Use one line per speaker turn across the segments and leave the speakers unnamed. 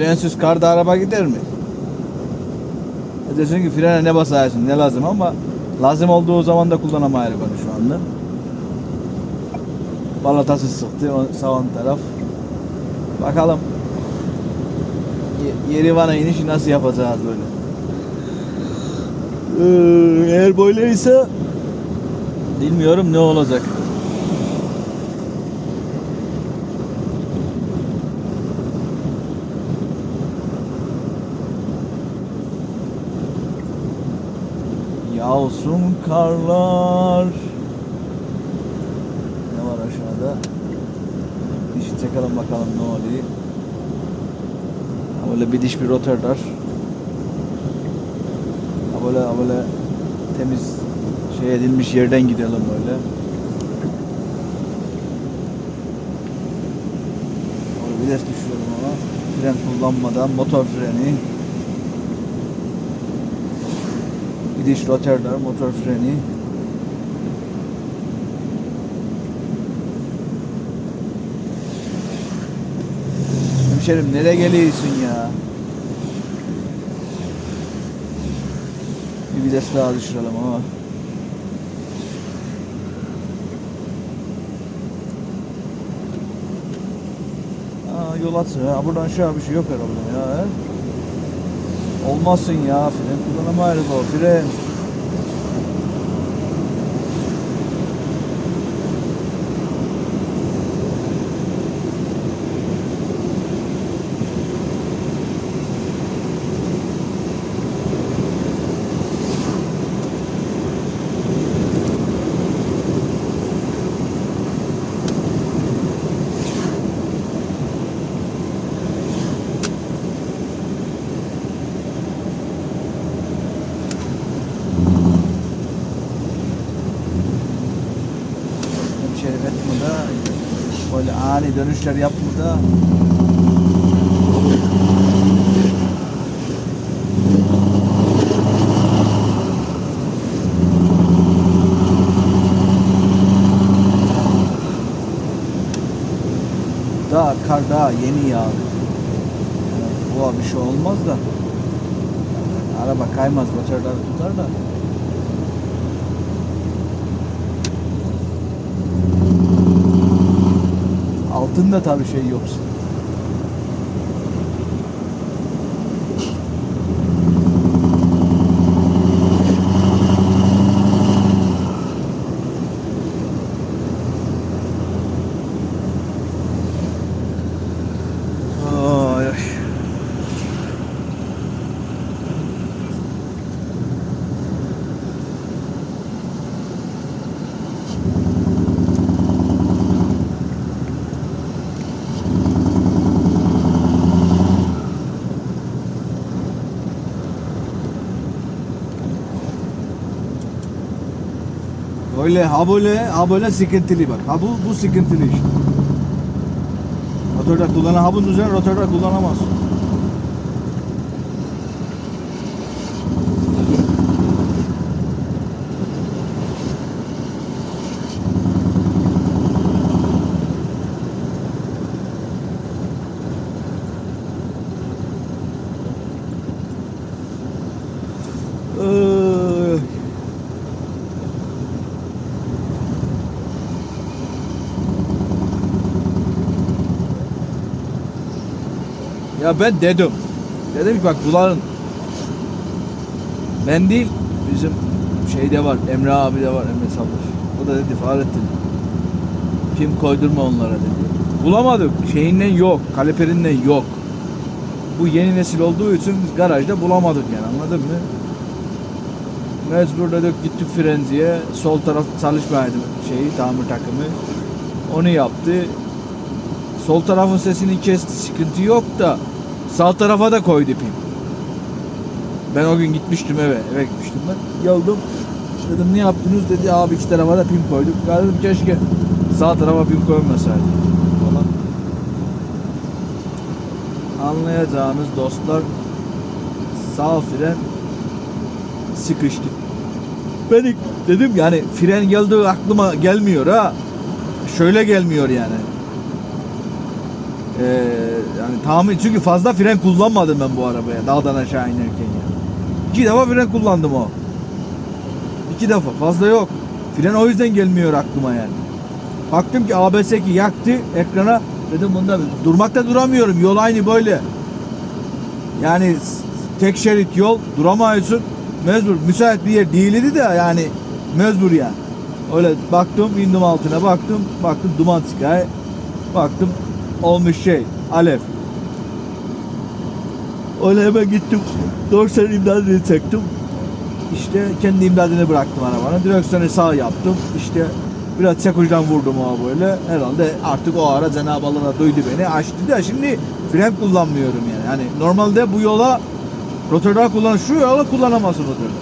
Frensiz karda araba gider mi? E Desin ki frene ne basarsın ne lazım ama lazım olduğu zaman da kullanamayız onu şu anda. Balatası sıktı sağ ön taraf. Bakalım Ye- Yerivan'a inişi nasıl yapacağız böyle. Ee, Eğer böyleyse bilmiyorum ne olacak. Yağsın karlar. Ne var aşağıda? Dişi çekelim bakalım ne oluyor. Böyle bir diş bir Rotterdam. Ha Böyle böyle temiz şey edilmiş yerden gidelim böyle. Vites düşüyorum ama fren kullanmadan motor freni. Bir diş Rotterdam motor freni. Hemşerim nereye geliyorsun ya? Bir vites daha düşürelim ama. Aa, yol atsın ha. Buradan aşağı bir şey yok herhalde ya. he? Olmasın ya. Fren kullanamayız o. Fren. Hemşerim etme da. Böyle ani dönüşler yapma da. Daha kar daha yeni yağdı. Yani bu bir şey olmaz da. Araba kaymaz, motorları tutar da. Altında tabii şey yoksa. Böyle ha böyle ha böyle sıkıntılı bak. Ha bu bu sıkıntılı işte. Motorda kullanan ha bunun üzerine rotorda kullanamaz. Ben dedim. Dedim ki bak bunların ben değil bizim şeyde var Emre abi de var Emre Sabır. O da dedi Fahrettin kim koydurma onlara dedi. Bulamadık. Şeyinden yok. Kaliperinden yok. Bu yeni nesil olduğu için biz garajda bulamadık yani anladın mı? Mecbur dedik gittik frenziye. Sol taraf çalışmaydı şeyi tamir takımı. Onu yaptı. Sol tarafın sesini kesti. Sıkıntı yok da sağ tarafa da koydu pim. Ben o gün gitmiştim eve. Eve gitmiştim ben. Geldim. Dedim ne yaptınız dedi abi iki tarafa da pim koyduk. Ya dedim keşke sağ tarafa pim koymasaydık falan. Anlayacağınız dostlar sağ fren sıkıştı. Ben dedim yani fren geldiği aklıma gelmiyor ha. Şöyle gelmiyor yani. Ee, yani tahmin çünkü fazla fren kullanmadım ben bu arabaya dağdan aşağı inerken ya. İki defa fren kullandım o. İki defa fazla yok. Fren o yüzden gelmiyor aklıma yani. Baktım ki ABS2 yaktı ekrana dedim bunda durmakta duramıyorum yol aynı böyle. Yani tek şerit yol duramıyorsun. Mecbur müsait bir yer değildi de yani mecbur yani. Öyle baktım indim altına baktım baktım duman çıkıyor. Baktım olmuş şey alev. Öyle hemen gittim. Dorsen imdadını çektim. İşte kendi imdadını bıraktım arabanın. Direksiyonu sağ yaptım. İşte biraz çek ucundan vurdum o böyle. Herhalde artık o ara Cenab-ı Allah da duydu beni. Açtı da şimdi fren kullanmıyorum yani. Hani normalde bu yola rotordar kullan şu yola kullanamazsın rotordar.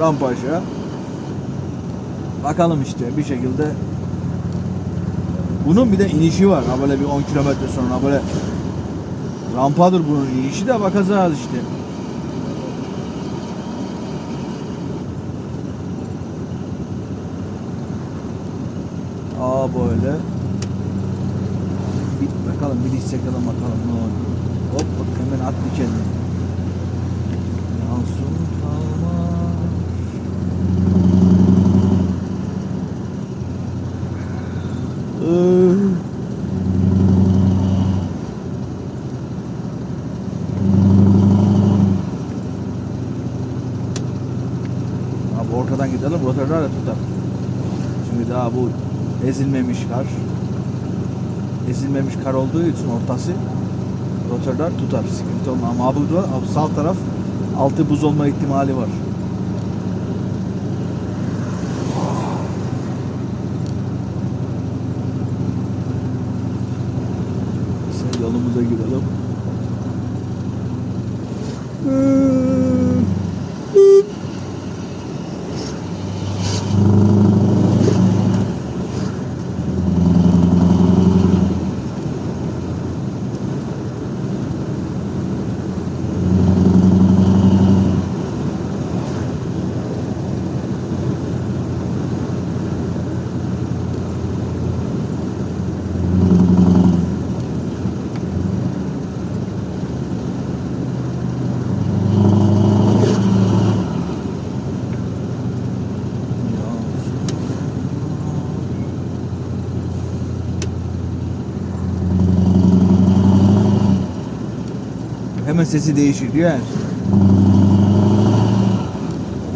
Rampa aşağı. Bakalım işte bir şekilde bunun bir de inişi var. Ha böyle bir 10 kilometre sonra böyle rampadır bunun inişi de bakacağız işte. Aa böyle. Bir bakalım bir diş çakalım bakalım ne olur. Hop bak hemen attı kendini. Yansın kalmaz. Ee, Abi ortadan gidelim rotorlar da tutar. Çünkü daha bu ezilmemiş kar. Ezilmemiş kar olduğu için ortası rotorlar tutar. Sıkıntı olmaz. Ama bu da sağ taraf altı buz olma ihtimali var. Yolumuza gidelim. Hemen sesi değişir diyor yani.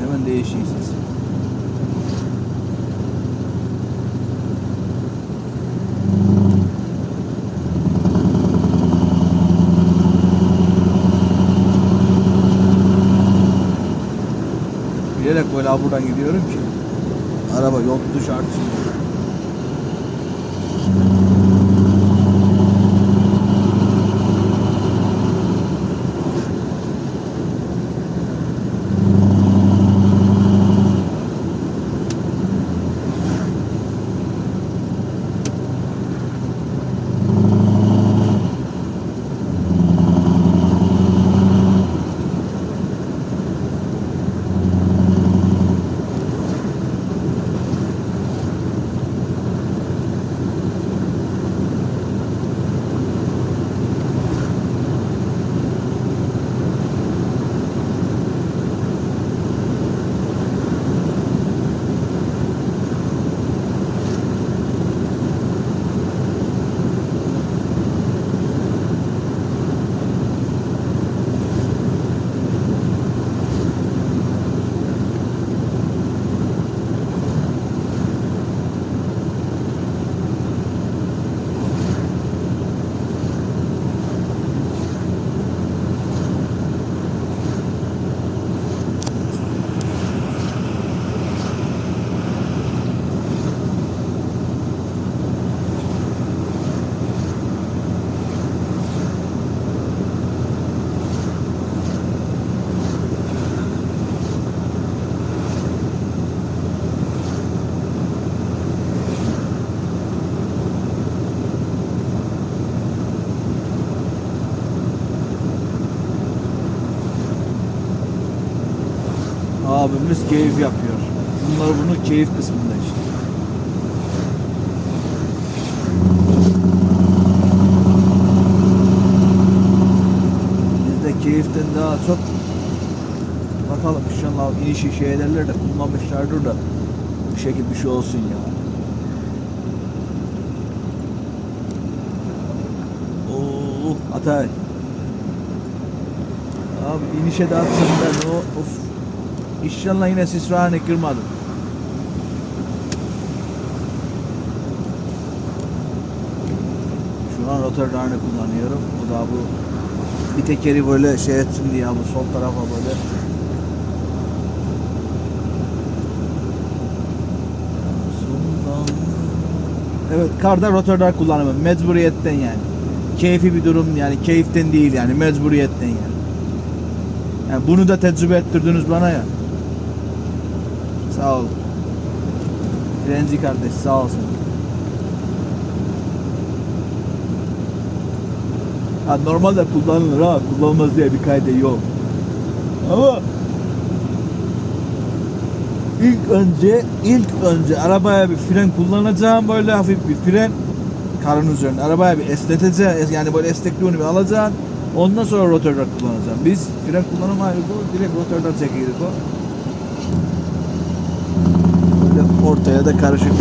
Hemen değişiyor sesi. Bilerek böyle buradan gidiyorum ki araba yol tutuş artsın. keyif yapıyor. Bunlar bunu keyif kısmında işte. Bizde keyiften daha çok bakalım inşallah iyi şişe ederler de kullanmışlardır da bu şekilde bir şey olsun ya. Yani. Atay. Abi inişe de atsın ben o of İnşallah yine sisrani kırmadım. Şu an Rotterdam'ı kullanıyorum. Bu da bu bir tekeri böyle şey etsin diye bu sol tarafa böyle Evet karda Rotterdam kullanımı mecburiyetten yani. Keyfi bir durum yani keyiften değil yani mecburiyetten yani. Yani bunu da tecrübe ettirdiniz bana ya. Sağ ol. Frenzi kardeş sağ olsun. Ha, normalde kullanılır ha. Kullanılmaz diye bir kaydı yok. Ama ilk önce ilk önce arabaya bir fren kullanacağım böyle hafif bir fren karın üzerine arabaya bir esneteceğim yani böyle esnekliğini bir alacağım ondan sonra rotorda kullanacağım biz fren kullanım ayrı bu direkt rotorda çekiyorduk o böyle ortaya da karışık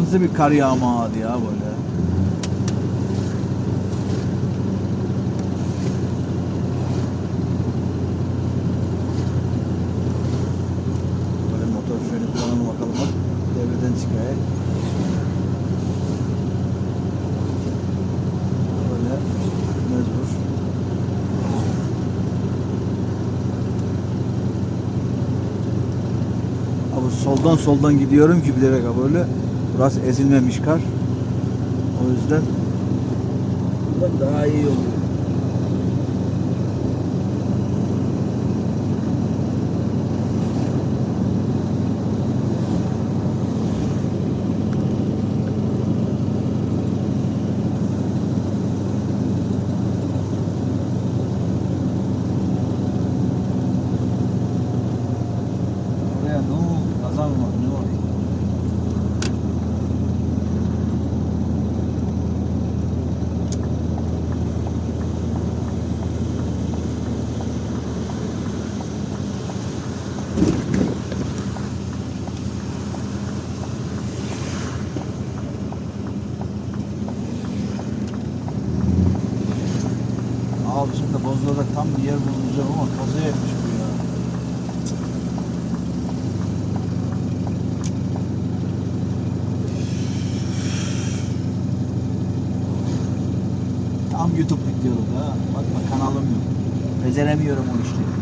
nasıl bir kar yağmağı ya böyle. Böyle motor freni kullanalım bakalım bak. Devreden çıkıyor. Böyle mecbur. Soldan soldan gidiyorum ki bilerek böyle. Burası ezilmemiş kar. O yüzden daha iyi oluyor. Beceremiyorum o işleri.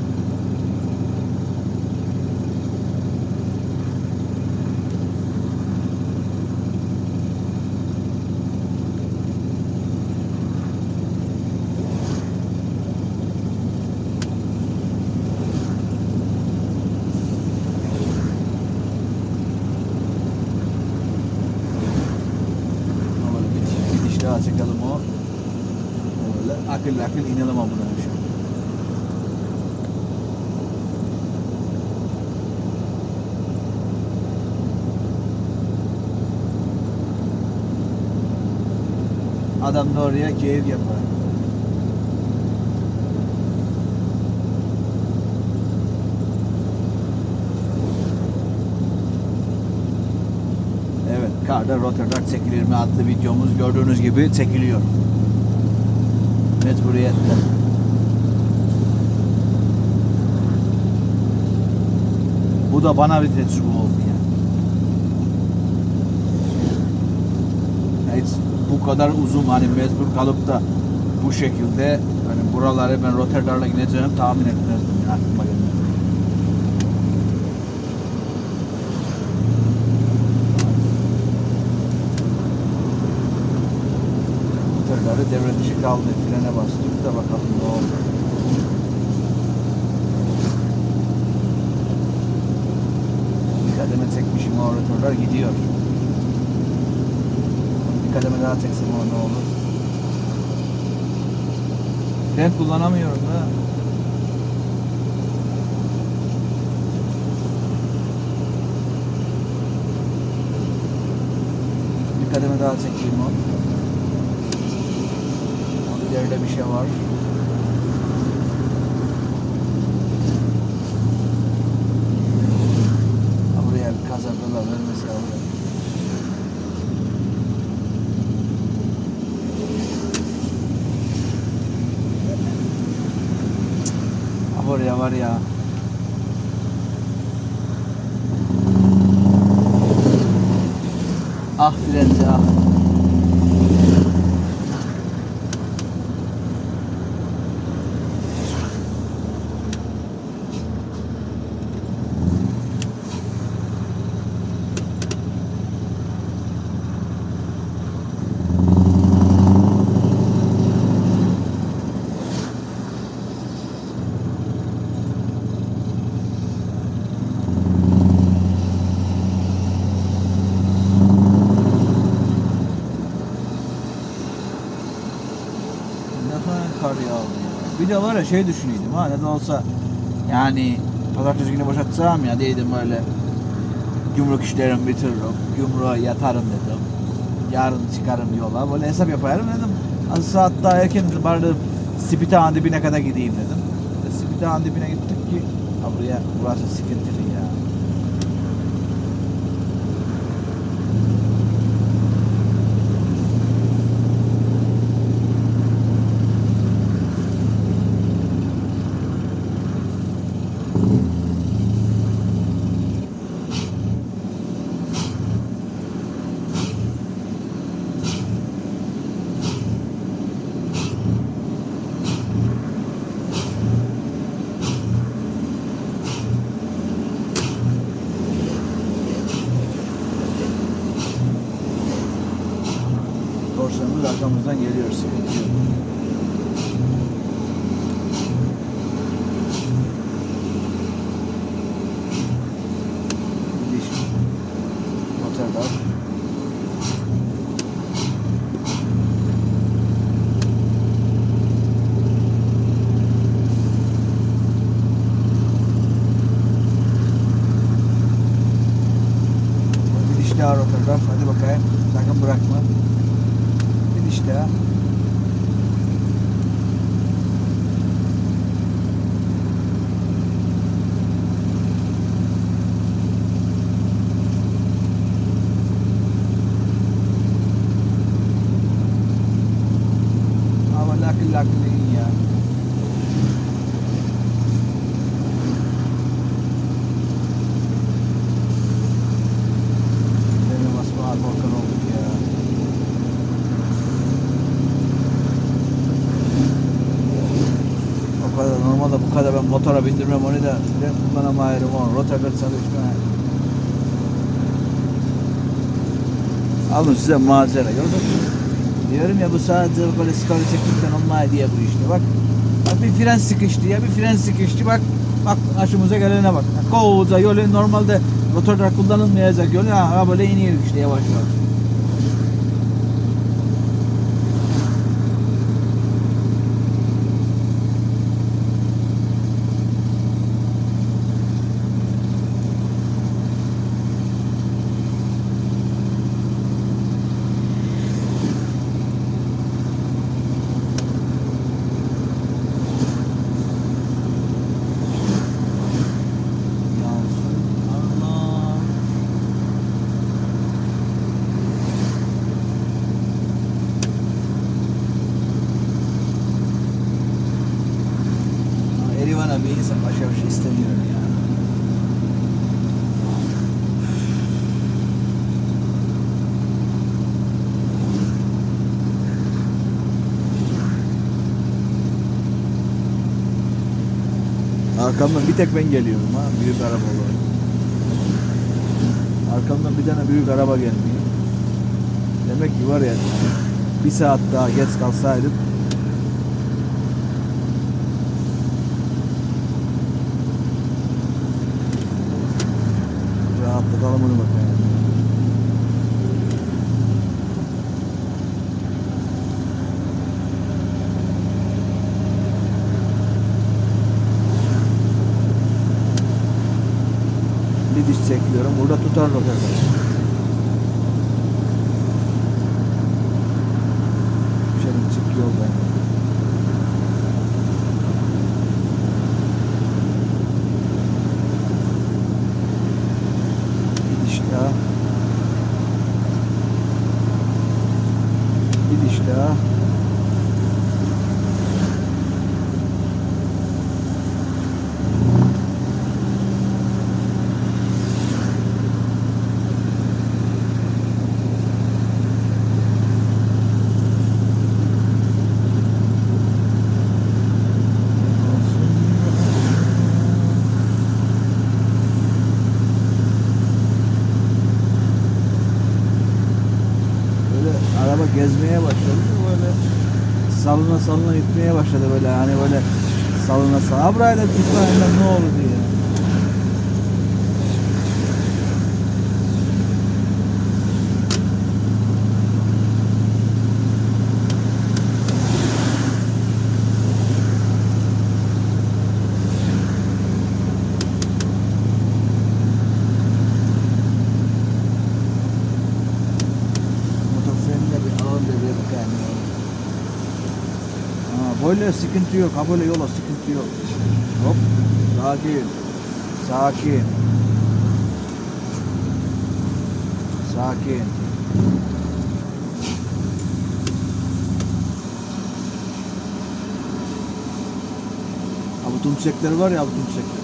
daha çıkalım o. Böyle akıllı akıllı inelim amına şu Adam da oraya keyif yapar. Evet, karda Rotterdam çekilir mi adlı videomuz gördüğünüz gibi çekiliyor. Mecburiyetle. Bu da bana bir tecrübe oldu yani. Ya Hiç bu kadar uzun hani mecbur kalıp da bu şekilde hani buraları ben Rotterdam'a gideceğimi tahmin etmezdim yani. Tırları devre dışı kaldı. Frene bastık da bakalım ne oldu. Kademe çekmişim o gidiyor. Bir kademe daha çeksem o ne olur. Fren kullanamıyorum da. Bir kademe daha çekeyim o. İleride bir şey var. Ha, Buraya bir kazandılar mesela buraya. Ha, buraya var ya. Ah frenci ah. Ne kadar kar yağdı de var ya şey düşünüyordum ha ne de olsa yani pazartesi günü boşaltsam ya değildim böyle gümrük işlerimi bitiririm, gümrüğe yatarım dedim. Yarın çıkarım yola. Böyle hesap yaparım dedim. Az saat daha erken dedim bari dedim Spitağın dibine kadar gideyim dedim. Spitağın dibine gittik ki buraya burası sıkıntılı ya. Korsanımız arkamızdan geliyor sıkıntı yok. Gidiş. Rotterdam. Gidiş daha Rotterdam. Hadi bakayım. Sakın bırakma. Gidiş daha. Ama lakıl lakıl iyi ya. Benim basma korkan olduk ya. O kadar normalde bu kadar ben motora bindirmem onu da ben kullanamayırım onu. Rotaber çalışma. Alın size malzeme gördün mü? Diyorum ya bu sadece böyle story çektikten olmaya diye bu işte bak. Bak bir fren sıkıştı ya bir fren sıkıştı bak. Bak aşımıza gelene bak. Kovuza yolu normalde motorda kullanılmayacak yolu ha böyle iniyor işte yavaş yavaş. Arkamdan bir tek ben geliyorum ha büyük araba olarak. Arkamdan bir tane büyük araba gelmiyor. Demek ki var ya bir saat daha geç kalsaydım rahatlatalım onu bakayım. Bir diş çekiyorum. Burada tutar roket. Şöyle çık yoldan. Bir diş daha. Bir diş daha. Böyle araba gezmeye başladı. Böyle salına başladı böyle hani böyle salına. Ha burayla tutmayla ne olur diye. Motosikletle bir alalım da bir bakayım. ya. Ha, böyle sıkıntı yok. Ha böyle yola sıkıntı yok. Hop. Sakin. Sakin. Sakin. Ha bu tümsekler var ya bu tümsekler.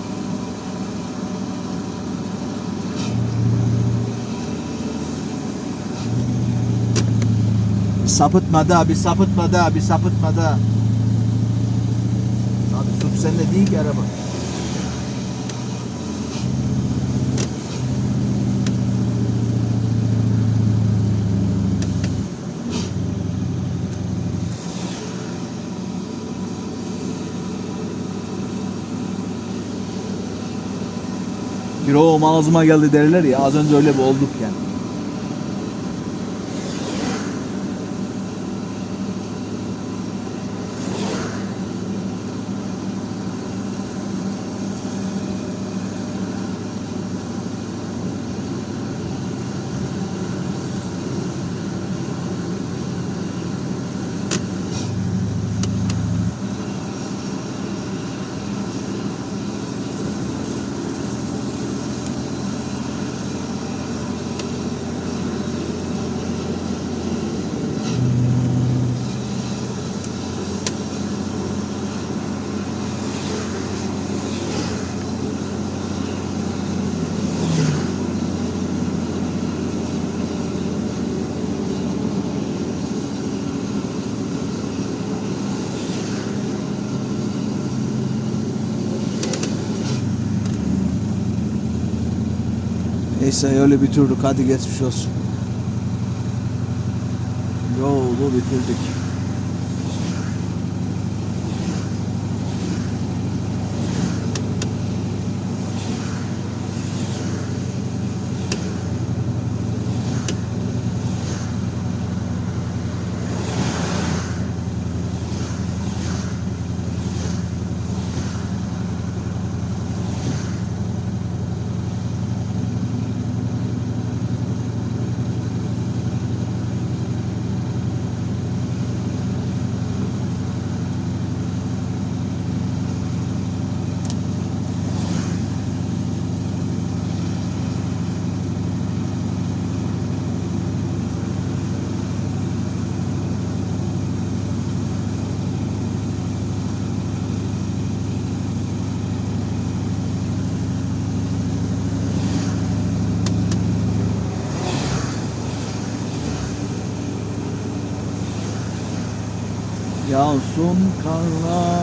Sapıtmadı abi sapıtmadı abi sapıtmadı. Abi suç sende değil ki araba. Bir ağzıma geldi derler ya az önce öyle bir olduk yani. Neyse öyle bitirdik. Hadi geçmiş olsun. Yolu bitirdik. Yağsın karlar